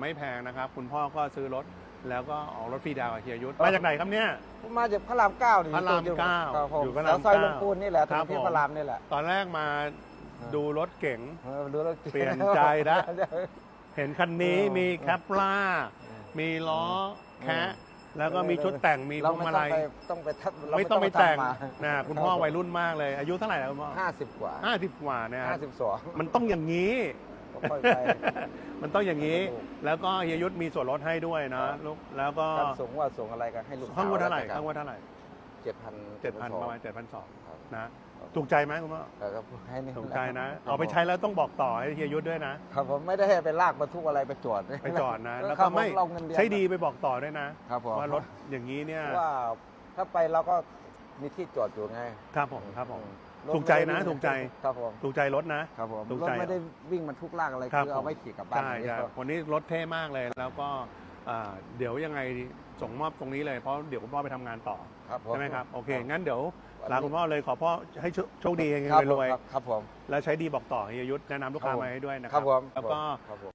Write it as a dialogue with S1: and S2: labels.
S1: ไม่แพงนะครับ คุณพ่อก็ซื้อรถ แล้วก็ออกรถฟรีดาวน์กับเฮียยุทธมาจากไหนครับเนี่ย
S2: ผมมาจากพระรามเก้านี่
S1: พระราม
S2: ตัวดียว
S1: เก้า
S2: ครับผม
S1: อยู่พระราม
S2: แถวซอย
S1: เก้า
S2: ลงปูนนี่แหละ
S1: ค
S2: ถ
S1: รั
S2: น
S1: บ
S2: นที่
S1: ผม
S2: พระรามนี่แหละ
S1: ตอนแรกมาดูรถเก๋ง
S2: เออดูแล้ว
S1: เปลี่ยนใจแล้วเห็นคันนี้
S2: เออ
S1: มีแคปล่า มีล้อแคะแล้วก็มีชุดแต่งมีพ
S2: เรา
S1: วง
S2: ไม่
S1: มา
S2: ต้อง
S1: ลัย
S2: ไปต้องไปทับเรา
S1: ไม่ต้องไปแต่ง
S2: มา
S1: นะคุณพ่อวัยรุ่นมากเลย อายุเท่าไหร่แล้วคุณพ่อ
S2: ห้าสิบกว่า
S1: ห้าสิบกว่าเนี่ย
S2: ห้าสิบสอง
S1: มันต้องอย่างนี้
S2: ค่อยไป
S1: มันต้องอย่างนี้
S2: ถูก
S1: แล้วก็เฮียยุทธมีส่วนลดให้ด้วยนะลูกแล้วก็
S2: การส่งว่าส่งอะไรกันให้ลูก
S1: ข้างว่าเท่าไหร่ข้างว่าเท่าไหร่
S2: เจ็ดพัน
S1: เจ็ดพันประมาณเจ็ดพันสอง
S2: ครับ
S1: นะถูกใจไหมคุณพ่อ
S2: ครับให้นี่
S1: ถูกใจนะ
S2: ครับ
S1: เอาไปใช้แล้วต้องบอกต่อให้เฮียยุทธด้วยนะ
S2: ครับผมไม่ได้ให้ไปลากบรรทุกอะไรไปจอด
S1: ไปจอดนะ แล้ว
S2: ครั
S1: ก็
S2: บ
S1: ไม่
S2: ผเราเงินเดือน
S1: ใช้ดีไปบอกต่อด้วยนะ
S2: ครับผม
S1: ว่ารถอย่างนี้เนี่ย
S2: ว่าถ้าไปเราก็ มีที่จอดอยู่ไง
S1: ครับผมครับผม
S2: รถ
S1: ถูกใจนะ
S2: ไม่ได้วิ่ง
S1: ถูกใจ
S2: ครับผม
S1: ถูกใจรถนะ
S2: ครับผม
S1: ถูก
S2: รถ
S1: ใจ
S2: ไม่ได้วิ่งบรรทุกลากอะไร
S1: ครับ
S2: คือเอาไว้ขี่กลับบ้าน
S1: ใช่
S2: อย่างเงี้
S1: ใช่
S2: ยครับ
S1: วันนี้รถเท่มากเลยแล้วก็อ่าเดี๋ยวยังไงส่งมอบตรงนี้เลยเพราะเดี๋ยวคุณพ่อไปทำงานต่อ
S2: ครับผ
S1: ใช่ไหมครับโอเค
S2: ครับ
S1: งั้นเดี๋ยว
S2: วันนี้
S1: ลาคุณพ่อเลยขอพ่อให้โชโชคดีเฮง
S2: ครับ
S1: ๆรวย
S2: ครับครับผม
S1: ๆแล้วใช้ดีบอกต่อเฮียยุทธแนะนำลูกค้า
S2: ครับผม
S1: มาให้ด้วยนะค
S2: ครั
S1: รั
S2: บบผม
S1: แล้วก็
S2: ครับผม